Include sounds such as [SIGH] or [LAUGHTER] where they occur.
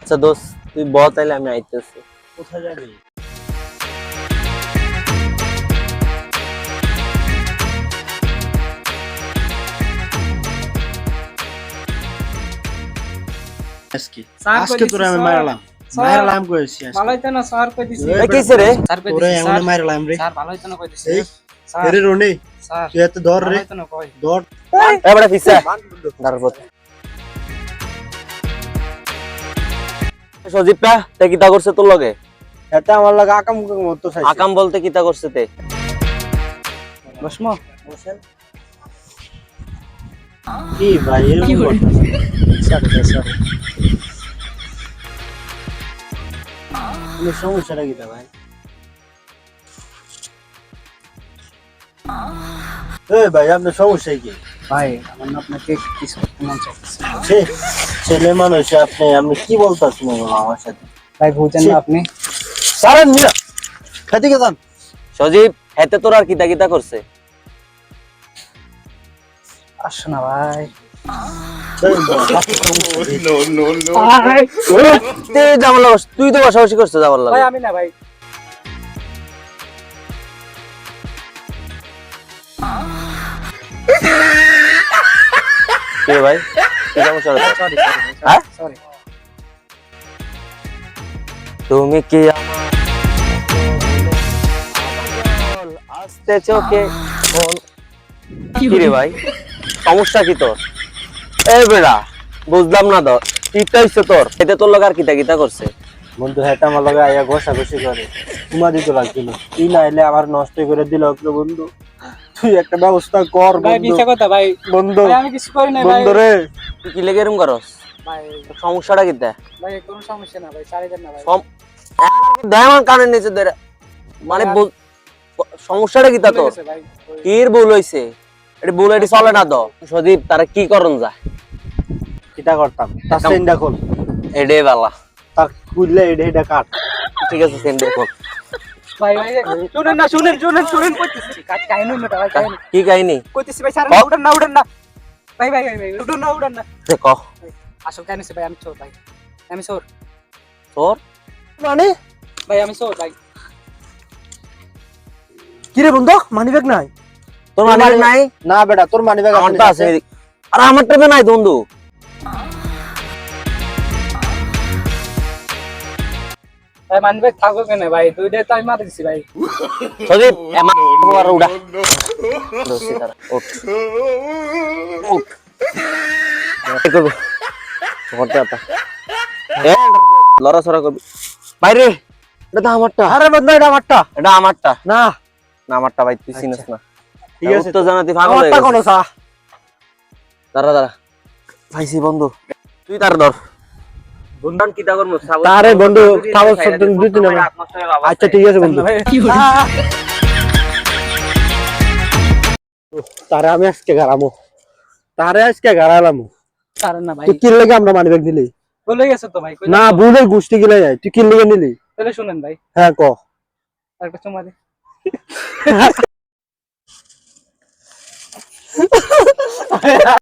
আচ্ছা দোস্ত তুই বল তাইলে আমি আইতেছি। কোথায় যাবি? আজকে। স্যার আজকে তোরা আমি দিছি, মারলাম। কইছি ভালো হইতো না স্যার কই দিছি? এই এই রে? স্যার কই দিছি স্যার? মারলাম রে। স্যার ভালো হইতো না কই দিছি? স্যার রে রনি। স্যার তুই এত ধর রে। ধর। ফিসা। সজীব পা তে কিতা করছে তোর লগে? এতে আমার লাগে আকাম মতো চাইছে। আকাম বলতে কিতা করছে তে? বসমো। কি ভাই এরকম করতেছে? সরি সরি কোনো সমস্যাটা কি তা ভাই? এই ভাই আপনার সমস্যা কি? ভাই আমার না আপনাকে করতে মন চাইছে ছেলে মানুষ আপনি আপনি কি বলতেছেন আমার সাথে? ভাই বুঝেন না আপনি? সারেন মিয়া খাইতে গেছেন সজীব হেতে তোর আর কিতা কিতা করছে? আসো না ভাই। [LAUGHS] তুই তো বসাবসি করছিস যাবার লাগে। আমি না ভাই। [LAUGHS] কে ভাই? কি সমস্যা সরি হ্যাঁ? সরি তুমি কি আসতে চোখে কি রে ভাই? সমস্যা কি তোর? এই বেড়া বুঝলাম না তো কিতা হইছে তোর? এতে তোর লোক আর কিতা কিতা করছে? বন্ধু হেটা আমার লগে আইয়া ঘষাঘষি করে। তোমার দিতে লাগছিল। তুই না এলে আমার নষ্ট করে দিল বন্ধু। তুই [LAUGHS] একটা ব্যবস্থা কর ভাই বন্ধু। মিছা কথা ভাই। বন্ধু। ভাই আমি কিছু করি না ভাই। বন্ধু রে। কি লেগে এরম করস? ভাই। সমস্যাটা কিতা ভাই কোনো সমস্যা না ভাই সারি দেন না ভাই। দেয় আমার কানের নিচে ধরে। মানে সমস্যাটা কিতা ভুলে তোর? কির ভুল হইছে? এটা ভুল এটি চলে না তো। সদীপ তারা কি করন যায় কিটা করতাম? তার সেন্ডা খোল। এডে বালা। তার খুললে এটা এটা কাট। ঠিক আছে সেন্ডে কর ভাই ভাই শুনেন না শুনেন শুনেন শুনেন কইতেছি কাজ কাহিনী মেটা ভাই কাহিনী কি কাহিনী কইতেছি ভাই সারেন ক- না উড়েন না উড়েন না ভাই ভাই ভাই ভাই উড়েন না উড়েন না সে ক আসল কাহিনী হচ্ছে ভাই আমি চোর ভাই আমি চোর তোর মানে ভাই আমি চোর ভাই কি রে বন্ধু মানিব্যাগ নাই তোর মানে নাই না বেটা তোর মানিব্যাগ আমারটা আছে এদিকে। আরে আমারটা তো নাই বন্ধু ভাই মানবে থাকো কেন ভাই? দুইটাই তো আমি মারি দিছি ভাই। সদীপ এমা উড়া দোস্তি তারা উঠ। উঠ কি আতা এ করবি। বাইরে এটা আমারটা। আরে এটা আমারটা। এটা আমারটা। না। না আমারটা ভাই তুই চিনিস না। ঠিক আছে। তো জানাতি পাগল হয়ে আমারটা কোন সা দাঁড়া দাঁড়া। বন্ধু। তুই তার ধর। তারে বন্ধু, দুই তিন আচ্ছা ঠিক আছে বন্ধু। তারে আমি আজকে গারামো তারে আজকে গারালামো সারেন না ভাই। তুই কি লেগে আমরা মানিব্যাগ দিলি? বলে গেছে তো ভাই না যাব? ভুলের গোষ্ঠী গিলে যায়। তুই কি লেগে নিলি? তাহলে শুনেন ভাই। হ্যাঁ ক। একটা চুমা দে